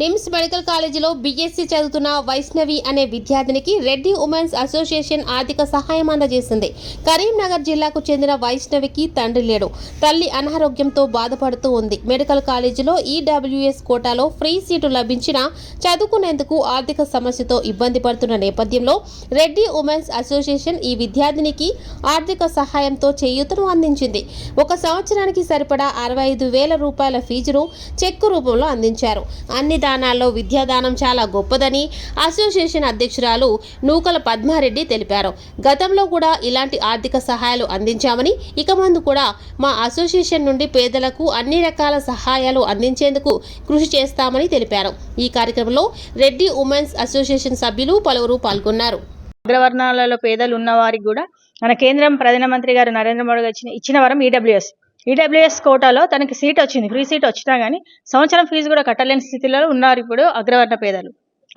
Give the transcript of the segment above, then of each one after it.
NIMS medical కాలేజీలో BSc చదువుతున్న వైష్ణవి అనే విద్యార్థినికి రెడ్డి ఉమెన్స్ అసోసియేషన్ ఆర్థిక సహాయం అందజేసింది. కరీంనగర్ జిల్లాకు చెందిన వైష్ణవికి తండ్రి లేడు. తల్లి అనారోగ్యంతో బాధపడుతూ ఉంది. మెడికల్ కాలేజీలో ఈడబ్ల్యూఎస్ కోటాలో ఫ్రీ సీటు లభించినా చదువుకునేందుకు ఆర్థిక సమస్యతో ఇబ్బంది పడుతున్న నేపథ్యంలో రెడ్డి ఉమెన్స్ అసోసియేషన్ ఈ విద్యార్థినికి ఆర్థిక సహాయంతో చేయూతను అందించింది. ఒక సంవత్సరానికి సరిపడా అరవై ఐదు వేల రూపాయల ఫీజును చెక్కు రూపంలో అందించారు. అన్ని దానాల్లో విద్యాదానం చాలా గొప్పదని అసోసియేషన్ అధ్యక్షురాలు నూకల పద్మారెడ్డి తెలిపారు. గతంలో కూడా ఇలాంటి ఆర్థిక సహాయాలు అందించామని ఇక ముందు కూడా మా అసోసియేషన్ నుండి పేదలకు అన్ని రకాల సహాయాలు అందించేందుకు కృషి చేస్తామని తెలిపారు. ఈ కార్యక్రమంలో రెడ్డి ఉమెన్స్ అసోసియేషన్ సభ్యులు పలువురు పాల్గొన్నారు. అగ్రవర్ణాలలో పేదలు ఉన్న వారికి కూడా మన కేంద్రం ప్రధానమంత్రి గారు నరేంద్ర మోడీ గారు ఇచ్చిన ఇచ్చిన వరం ఈడబ్ల్యూఎస్. ఈడబ్ల్యూఎస్ కోటాలో తనకి సీట్ వచ్చింది. ఫ్రీ సీట్ వచ్చినా కానీ సంవత్సరం ఫీజు కూడా కట్టలేని స్థితిలో ఉన్నారు ఇప్పుడు అగ్రవర్ణ పేదలు.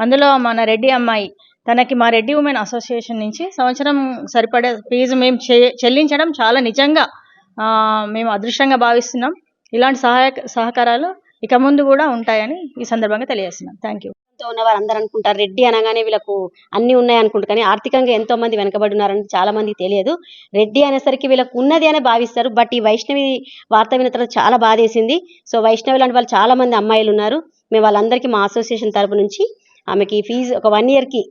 అందులో మన రెడ్డి అమ్మాయి తనకి మా రెడ్డి ఉమెన్ అసోసియేషన్ నుంచి సంవత్సరం సరిపడే ఫీజు మేము చెల్లించడం చాలా నిజంగా మేము అదృష్టంగా భావిస్తున్నాం. ఇలాంటి సహాయ సహకారాలు ఇక ముందు కూడా ఉంటాయని ఈ సందర్భంగా తెలియజేస్తున్నాం. థ్యాంక్ యూ తో ఉన్న వారు అనుకుంటారు. రెడ్డి అనగానే వీళ్ళకు అన్ని ఉన్నాయి అనుకుంటారు కానీ ఆర్థికంగా ఎంతో మంది వెనకబడి ఉన్నారని చాలా మందికి తెలియదు. రెడ్డి అనేసరికి వీళ్ళకు ఉన్నది అనే భావిస్తారు. బట్ ఈ వైష్ణవి వార్త విన్న తర్వాత చాలా బాధేసింది. సో వైష్ణవి లాంటి వాళ్ళు చాలా మంది అమ్మాయిలు ఉన్నారు. మేము వాళ్ళందరికీ మా అసోసియేషన్ తరపు నుంచి ఆమెకి ఫీజు ఒక వన్ ఇయర్కి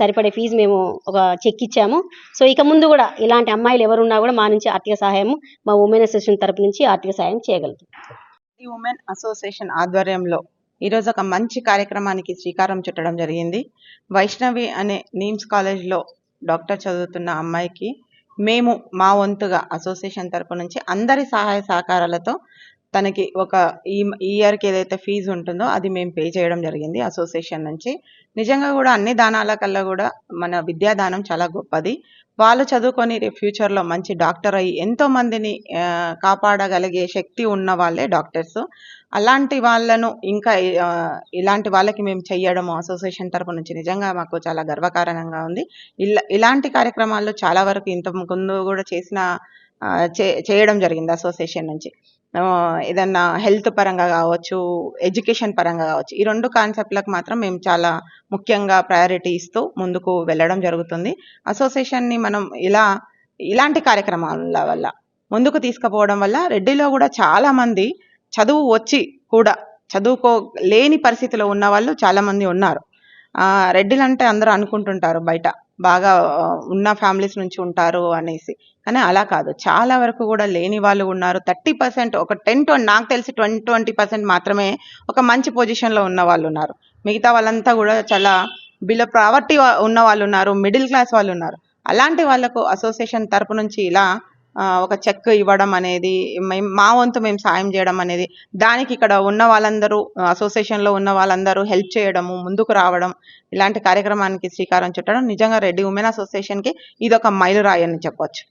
సరిపడే ఫీజు మేము ఒక చెక్ ఇచ్చాము. సో ఇక ముందు కూడా ఇలాంటి అమ్మాయిలు ఎవరున్నా కూడా మా నుంచి ఆర్థిక సహాయం మా ఉమెన్ అసోసియేషన్ తరపు నుంచి ఆర్థిక సహాయం చేయగలుగుతాం. ఈ ఉమెన్ అసోసియేషన్ ఆధ్వర్యంలో ఈరోజు ఒక మంచి కార్యక్రమానికి శ్రీకారం చుట్టడం జరిగింది. వైష్ణవి అనే నీమ్స్ కాలేజ్లో డాక్టర్ చదువుతున్న అమ్మాయికి మేము మా వంతుగా అసోసియేషన్ తరపు నుంచి అందరి సహాయ సహకారాలతో తనకి ఒక ఈ ఈ ఇయర్కి ఏదైతే ఫీజు ఉంటుందో అది మేము పే చేయడం జరిగింది అసోసియేషన్ నుంచి. నిజంగా కూడా అన్ని దానాల కల్లా కూడా మన విద్యాదానం చాలా గొప్పది. వాళ్ళు చదువుకొని ఫ్యూచర్లో మంచి డాక్టర్ అయ్యి ఎంతో మందిని కాపాడగలిగే శక్తి ఉన్న వాళ్ళే డాక్టర్స్. అలాంటి వాళ్ళను ఇంకా ఇలాంటి వాళ్ళకి మేము చెయ్యడము అసోసియేషన్ తరపు నుంచి నిజంగా మాకు చాలా గర్వకారణంగా ఉంది. ఇలా ఇలాంటి కార్యక్రమాల్లో చాలా వరకు ఇంత ముందు కూడా చేసిన చేయడం జరిగింది అసోసియేషన్ నుంచి. ఏదన్నా హెల్త్ పరంగా కావచ్చు ఎడ్యుకేషన్ పరంగా కావచ్చు ఈ రెండు కాన్సెప్ట్లకు మాత్రం మేము చాలా ముఖ్యంగా ప్రయారిటీ ఇస్తూ ముందుకు వెళ్ళడం జరుగుతుంది. అసోసియేషన్ని మనం ఇలా ఇలాంటి కార్యక్రమాల వల్ల ముందుకు తీసుకుపోవడం వల్ల రెడ్డిలో కూడా చాలామంది చదువు వచ్చి కూడా చదువుకో లేని పరిస్థితిలో ఉన్న వాళ్ళు చాలామంది ఉన్నారు. రెడ్డిలంటే అందరూ అనుకుంటుంటారు బయట. బాగా ఉన్న ఫ్యామిలీస్ నుంచి ఉంటారు అనేసి. కానీ అలా కాదు. చాలా వరకు కూడా లేని వాళ్ళు ఉన్నారు. థర్టీ పర్సెంట్ ఒక టెన్ టు నాకు తెలిసి ట్వంటీ ట్వంటీ పర్సెంట్ మాత్రమే ఒక మంచి పొజిషన్లో ఉన్న వాళ్ళు ఉన్నారు. మిగతా వాళ్ళంతా కూడా చాలా బిలో ప్రావర్టీ ఉన్న వాళ్ళు ఉన్నారు. మిడిల్ క్లాస్ వాళ్ళు ఉన్నారు. అలాంటి వాళ్ళకు అసోసియేషన్ తరపు నుంచి ఇలా ఒక చెక్ ఇవ్వడం అనేది మేము మా వంతు మేము సాయం చేయడం అనేది దానికి ఇక్కడ ఉన్న వాళ్ళందరూ అసోసియేషన్లో ఉన్న వాళ్ళందరూ హెల్ప్ చేయడము ముందుకు రావడం ఇలాంటి కార్యక్రమానికి శ్రీకారం చుట్టడం నిజంగా రెడ్డి ఉమెన్ అసోసియేషన్కి ఇది ఒక మైలురాయి అని చెప్పొచ్చు.